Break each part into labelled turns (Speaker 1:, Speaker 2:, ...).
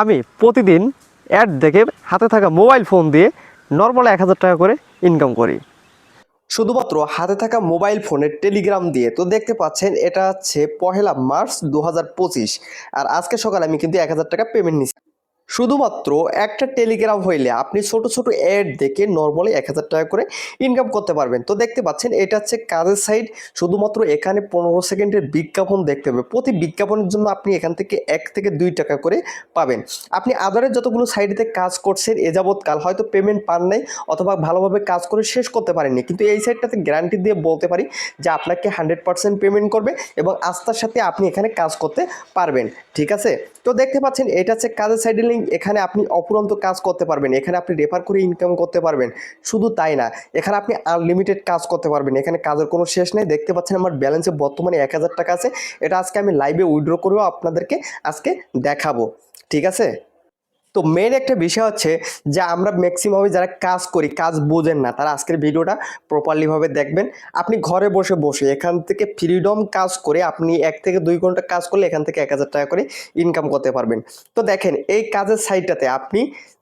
Speaker 1: আমি প্রতিদিন অ্যাড দেখে হাতে থাকা মোবাইল ফোন দিয়ে নর্মাল এক হাজার টাকা করে ইনকাম করি।
Speaker 2: শুধুমাত্র হাতে থাকা মোবাইল ফোনের টেলিগ্রাম দিয়ে। তো দেখতে পাচ্ছেন, এটা হচ্ছে পহেলা মার্চ দু হাজার পঁচিশ। আর আজকে সকালে আমি কিন্তু এক হাজার টাকা পেমেন্ট নিচ্ছি শুধুমাত্র একটা টেলিগ্রাম হইলে আপনি ছোট ছোট অ্যাড দেখে নর্মালি এক হাজার টাকা করে ইনকাম করতে পারবেন। তো দেখতে পাচ্ছেন, এটা হচ্ছে কাজের সাইড শুধুমাত্র এখানে পনেরো সেকেন্ডের বিজ্ঞাপন দেখতে হবে। প্রতি বিজ্ঞাপনের জন্য আপনি এখান থেকে এক থেকে দুই টাকা করে পাবেন। আপনি আদারের যতগুলো সাইডেতে কাজ করছেন, এ যাবৎকাল হয়তো পেমেন্ট পান নাই অথবা ভালোভাবে কাজ করে শেষ করতে পারেননি। কিন্তু এই সাইডটাতে গ্যারান্টি দিয়ে বলতে পারি যে আপনাকে হান্ড্রেড পার্সেন্ট পেমেন্ট করবে এবং আস্থার সাথে আপনি এখানে কাজ করতে পারবেন। ঠিক আছে? তো দেখতে পাচ্ছেন, এটা হচ্ছে কাজের সাইডের লিঙ্ক এখানে আপনি অপুরন্ত কাজ করতে পারবেন। এখানে আপনি রেফার করে ইনকাম করতে পারবেন। শুধু তাই না, এখানে আপনি আনলিমিটেড কাজ করতে পারবেন। এখানে কাজের কোনো শেষ নেই। দেখতে পাচ্ছেন আমার ব্যালেন্সে বর্তমানে এক হাজার টাকা আছে। এটা আজকে আমি লাইভে উইড্রো করেও আপনাদেরকে আজকে দেখাবো। ঠিক আছে? তো মেন একটা বিষয় হচ্ছে যে আমরা ম্যাক্সিমামে যারা কাজ করি, কাজ বোঝেন না, তারা আজকের ভিডিওটা প্রপারলিভাবে দেখবেন। আপনি ঘরে বসে বসে এখান থেকে ফ্রিডম কাজ করে আপনি এক থেকে দুই ঘণ্টা কাজ করলে এখান থেকে এক হাজার টাকা করে ইনকাম করতে পারবেন। তো দেখেন, এই কাজের সাইটটাতে আপনি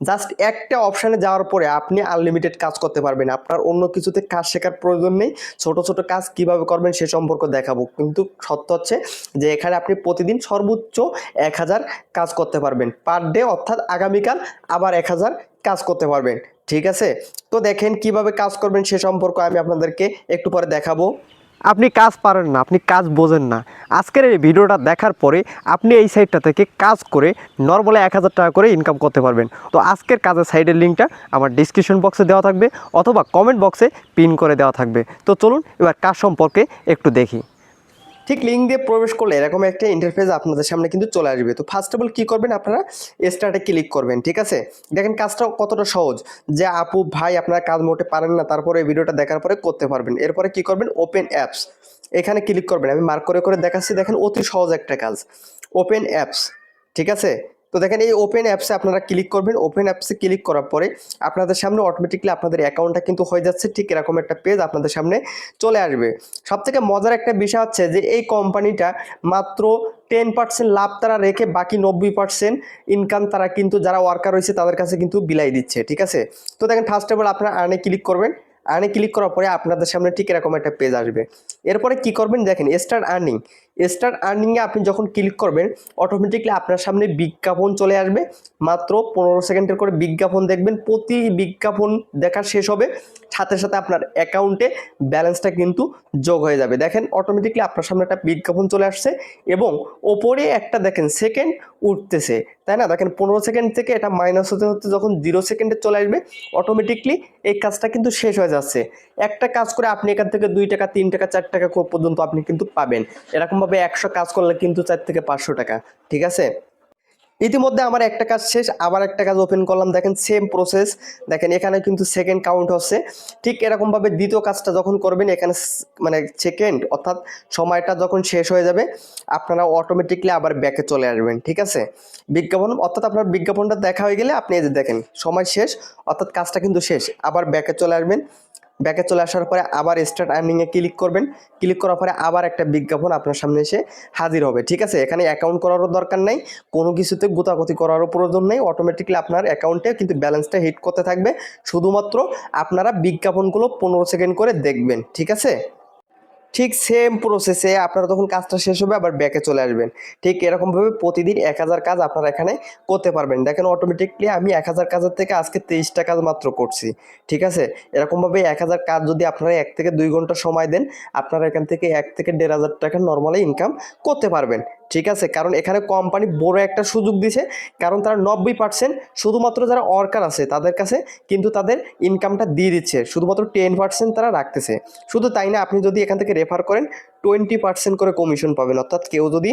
Speaker 2: জাস্ট একটা অপশানে যাওয়ার পরে আপনি আনলিমিটেড কাজ করতে পারবেন। আপনার অন্য কিছুতে কাজ শেখার প্রয়োজন নেই। ছোট ছোট কাজ কীভাবে করবেন সে সম্পর্কে দেখাবো। কিন্তু সত্য হচ্ছে যে এখানে আপনি প্রতিদিন সর্বোচ্চ এক হাজার কাজ করতে পারবেন। পার ডে অর্থাৎ আগামীকাল আবার এক হাজার কাজ করতে পারবেন। ঠিক আছে? তো দেখেন কীভাবে কাজ করবেন সে সম্পর্কে আমি আপনাদেরকে একটু পরে দেখাবো।
Speaker 1: আপনি কাজ পারেন না, আপনি কাজ বোঝেন না। আজকের এই ভিডিওটা দেখার পরে আপনি এই সাইটটা থেকে কাজ করে নর্মালি এক হাজার টাকা করে ইনকাম করতে পারবেন। তো আজকের কাজের সাইডের লিঙ্কটা আমার ডিসক্রিপশন বক্সে দেওয়া থাকবে অথবা কমেন্ট বক্সে পিন করে দেওয়া থাকবে। তো চলুন এবার কাজ সম্পর্কে একটু দেখি।
Speaker 2: ঠিক লিঙ্ক দিয়ে প্রবেশ করলে এরকম একটা ইন্টারফেস আপনাদের সামনে কিন্তু চলে আসবে। তো ফার্স্ট অফ অল কী করবেন? আপনারা স্টার্টে ক্লিক করবেন, ঠিক আছে? দেখেন কাজটা কতটা সহজ। যে আপু, ভাই, আপনারা কাজ মোটে পারেন না, তারপরে ভিডিওটা দেখার পরে করতে পারবেন। এরপরে কী করবেন? ওপেন অ্যাপস এখানে ক্লিক করবেন। আমি মার্ক করে করে দেখাচ্ছি। দেখেন অতি সহজ একটা কাজ। ওপেন অ্যাপস ঠিক আছে? তো দেখেন এই ওপেন অ্যাপসে আপনারা ক্লিক করবেন। ওপেন অ্যাপসে ক্লিক করার পরে আপনাদের সামনে অটোমেটিকলি আপনাদের অ্যাকাউন্টটা কিন্তু হয়ে যাচ্ছে। ঠিক এরকম একটা পেজ আপনাদের সামনে চলে আসবে। সব থেকে মজার একটা বিষয় হচ্ছে যে এই কোম্পানিটা মাত্র টেন পার্সেন্ট লাভ তারা রেখে বাকি নব্বই পার্সেন্ট ইনকাম তারা কিন্তু যারা ওয়ার্কার রয়েছে তাদের কাছে কিন্তু বিলাই দিচ্ছে। ঠিক আছে? তো দেখেন ফার্স্ট অফ অল আপনারা আর্নে ক্লিক করবেন। আর্নে ক্লিক করার পরে আপনাদের সামনে ঠিক এরকম একটা পেজ আসবে। এরপরে কি করবেন? দেখেন স্টার্ট আর্নিং স্টার্ট আর্নিংয়ে আপনি যখন ক্লিক করবেন অটোমেটিকলি আপনার সামনে বিজ্ঞাপন চলে আসবে। মাত্র পনেরো সেকেন্ডের করে বিজ্ঞাপন দেখবেন, প্রতি বিজ্ঞাপন দেখা শেষ হবে। সাথে সাথে আপনার অ্যাকাউন্টে ব্যালেন্সটা কিন্তু যোগ হয়ে যাবে। দেখেন অটোমেটিকলি আপনার সামনে একটা বিজ্ঞাপন চলে আসছে এবং ওপরে একটা দেখেন সেকেন্ড উঠতেছে। তাই না? দেখেন, পনেরো সেকেন্ড থেকে এটা মাইনাস হতে হতে যখন জিরো সেকেন্ডে চলে আসবে অটোমেটিকলি এই কাজটা কিন্তু শেষ হয়ে যাচ্ছে। একটা কাজ করে আপনি এখান থেকে দুই টাকা, তিন টাকা, চার টাকা পর্যন্ত আপনি কিন্তু পাবেন। এরকমভাবে একশো কাজ করলে কিন্তু চার থেকে পাঁচশো টাকা, ঠিক আছে? ইতিমধ্যে আমার একটা কাজ শেষ, আবার একটা কাজ ওপেন করলাম। দেখেন সেম প্রসেস দেখেন, এখানে কিন্তু সেকেন্ড কাউন্ট হচ্ছে। ঠিক এরকমভাবে দ্বিতীয় কাজটা যখন করবেন, এখানে মানে সেকেন্ড অর্থাৎ সময়টা যখন শেষ হয়ে যাবে, আপনারা অটোমেটিকলি আবার ব্যাকে চলে আসবেন, ঠিক আছে? বিজ্ঞাপন, অর্থাৎ আপনার বিজ্ঞাপনটা দেখা হয়ে গেলে আপনি এই যে দেখেন, সময় শেষ, অর্থাৎ কাজটা কিন্তু শেষ, আবার ব্যাকে চলে আসবেন। ব্যাকে চলে আসার পরে আবার স্টার্ট আর্নিংয়ে ক্লিক করবেন। ক্লিক করার পরে আবার একটা বিজ্ঞাপন আপনার সামনে এসে হাজির হবে। ঠিক আছে? এখানে অ্যাকাউন্ট করারও দরকার নাই, কোনো কিছুতে গোতাগতি করারও প্রয়োজন নেই। অটোমেটিকলি আপনার অ্যাকাউন্টে কিন্তু ব্যালেন্সটা হিট করতে থাকবে। শুধুমাত্র আপনারা বিজ্ঞাপনগুলো পনেরো সেকেন্ড করে দেখবেন। ঠিক আছে? ঠিক সেম প্রসেসে আপনারা তখন কাজটা শেষ হবে, আবার ব্যাকে চলে আসবেন। ঠিক এরকমভাবে প্রতিদিন এক হাজার কাজ আপনারা এখানে করতে পারবেন। দেখেন অটোমেটিকলি আমি এক হাজার কাজের থেকে আজকে তেইশটা কাজ মাত্র করছি। ঠিক আছে? এরকমভাবে এক হাজার কাজ যদি আপনারা এক থেকে দুই ঘণ্টা সময় দেন, আপনারা এখান থেকে এক থেকে দেড় হাজার টাকা নর্মালি ইনকাম করতে পারবেন। ঠিক আছে? কারণ এখানে কোম্পানি বড় একটা সুযোগ দিছে, কারণ তারা নব্বই পার্সেন্ট শুধুমাত্র যারা ওয়ার্কার আছে তাদের কাছে কিন্তু তাদের ইনকামটা দিয়ে দিচ্ছে। শুধুমাত্র টেন পার্সেন্ট তারা রাখতেছে। শুধু তাই না, আপনি যদি এখান থেকে রেফার করেন টোয়েন্টি পার্সেন্ট করে কমিশন পাবেন। অর্থাৎ কেউ যদি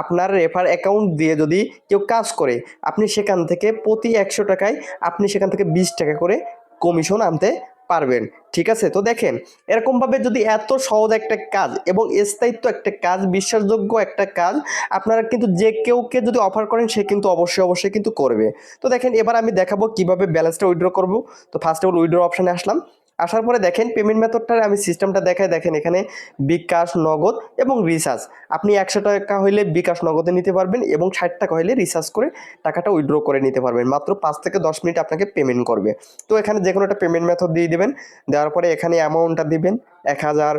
Speaker 2: আপনার রেফার অ্যাকাউন্ট দিয়ে যদি কেউ কাজ করে, আপনি সেখান থেকে প্রতি একশো টাকায় আপনি সেখান থেকে বিশ টাকা করে কমিশন আনতে পারবেন, ঠিক আছে? তো দেখেন, এরকমভাবে যদি এত সহজ একটা কাজ এবং স্থায়িত্ব একটা কাজ, বিশ্বাসযোগ্য একটা কাজ আপনারা কিন্তু যে কেউকে যদি অফার করেন, সে কিন্তু অবশ্যই অবশ্যই কিন্তু করবে। তো দেখেন, এবার আমি দেখাবো কীভাবে ব্যালেন্সটা উইথড্র করব। তো ফার্স্ট অফ অল উইথড্র অপশানে আসলাম। আসার পরে দেখেন পেমেন্ট মেথডটার আমি সিস্টেমটা দেখাই, দেখেন এখানে বিকাশ, নগদ এবং রিচার্জ আপনি একশো টাকা হইলে বিকাশ, নগদে নিতে পারবেন এবং ষাট টাকা হইলে রিচার্জ করে টাকাটা উইথড্র করে নিতে পারবেন। মাত্র পাঁচ থেকে দশ মিনিট আপনাকে পেমেন্ট করবে। তো এখানে যে কোনো একটা পেমেন্ট মেথড দিয়ে দেবেন। দেওয়ার পরে এখানে অ্যামাউন্টটা দিবেন, এক হাজার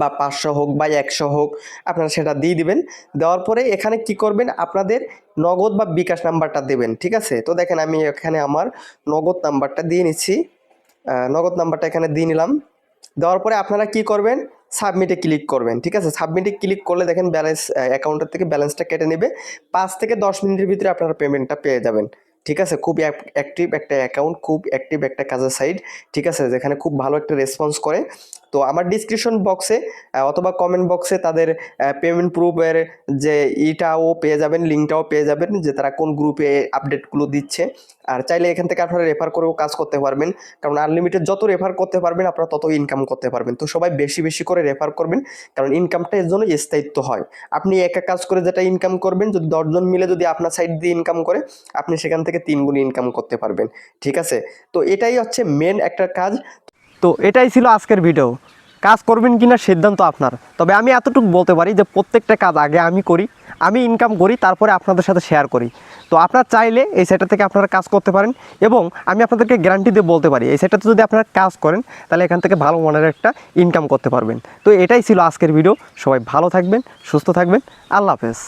Speaker 2: বা পাঁচশো হোক বা একশো হোক, আপনারা সেটা দিয়ে দিবেন। দেওয়ার পরে এখানে কি করবেন? আপনাদের নগদ বা বিকাশ নাম্বারটা দেবেন, ঠিক আছে? তো দেখেন আমি এখানে আমার নগদ নাম্বারটা দিয়ে নিচ্ছি। নগদ নাম্বারটা এখানে দিয়ে নিলাম। দেওয়ার পরে আপনারা কি করবেন? সাবমিটে ক্লিক করবেন, ঠিক আছে? সাবমিটে ক্লিক করলে দেখেন ব্যালেন্স অ্যাকাউন্টের থেকে ব্যালেন্সটা কেটে নেবে। পাঁচ থেকে দশ মিনিটের ভিতরে আপনারা পেমেন্টটা পেয়ে যাবেন, ঠিক আছে? খুব অ্যাক্টিভ একটা অ্যাকাউন্ট খুব অ্যাক্টিভ একটা কাজের সাইড ঠিক আছে? যেখানে খুব ভালো একটা রেসপন্স করে। তো আমার ডিসক্রিপশন বক্সে অথবা কমেন্ট বক্সে তাদের পেমেন্ট প্রুফের যে ইটাও পেয়ে যাবেন লিঙ্কটাও পেয়ে যাবেন, যে তারা কোন গ্রুপে আপডেটগুলো দিচ্ছে। আর চাইলে এখান থেকে আপনারা রেফার করেও কাজ করতে পারবেন। কারণ আনলিমিটেড যত রেফার করতে পারবেন, আপনারা তত ইনকাম করতে পারবেন। তো সবাই বেশি বেশি করে রেফার করবেন, কারণ ইনকামটা এর জন্য স্থায়িত্ব হয়। আপনি একা কাজ করে যেটা ইনকাম করবেন, যদি দশজন মিলে যদি আপনার সাইড দিয়ে ইনকাম করে, আপনি সেখান থেকে তিন গুণ ইনকাম করতে পারবেন। ঠিক আছে? তো এটাই হচ্ছে মেন একটা কাজ।
Speaker 1: তো এটাই ছিল আজকের ভিডিও কাজ করবেন কি না সিদ্ধান্ত আপনার। তবে আমি এতটুকু বলতে পারি যে প্রত্যেকটা কাজ আগে আমি করি, আমি ইনকাম করি, তারপরে আপনাদের সাথে শেয়ার করি। তো আপনার চাইলে এই সাইটটা থেকে আপনারা কাজ করতে পারেন এবং আমি আপনাদেরকে গ্যারান্টি দিয়ে বলতে পারি, এই সাইটটাতে যদি আপনারা কাজ করেন, তাহলে এখান থেকে ভালো মনের একটা ইনকাম করতে পারবেন। তো এটাই ছিল আজকের ভিডিও সবাই ভালো থাকবেন, সুস্থ থাকবেন। আল্লাহ হাফেজ।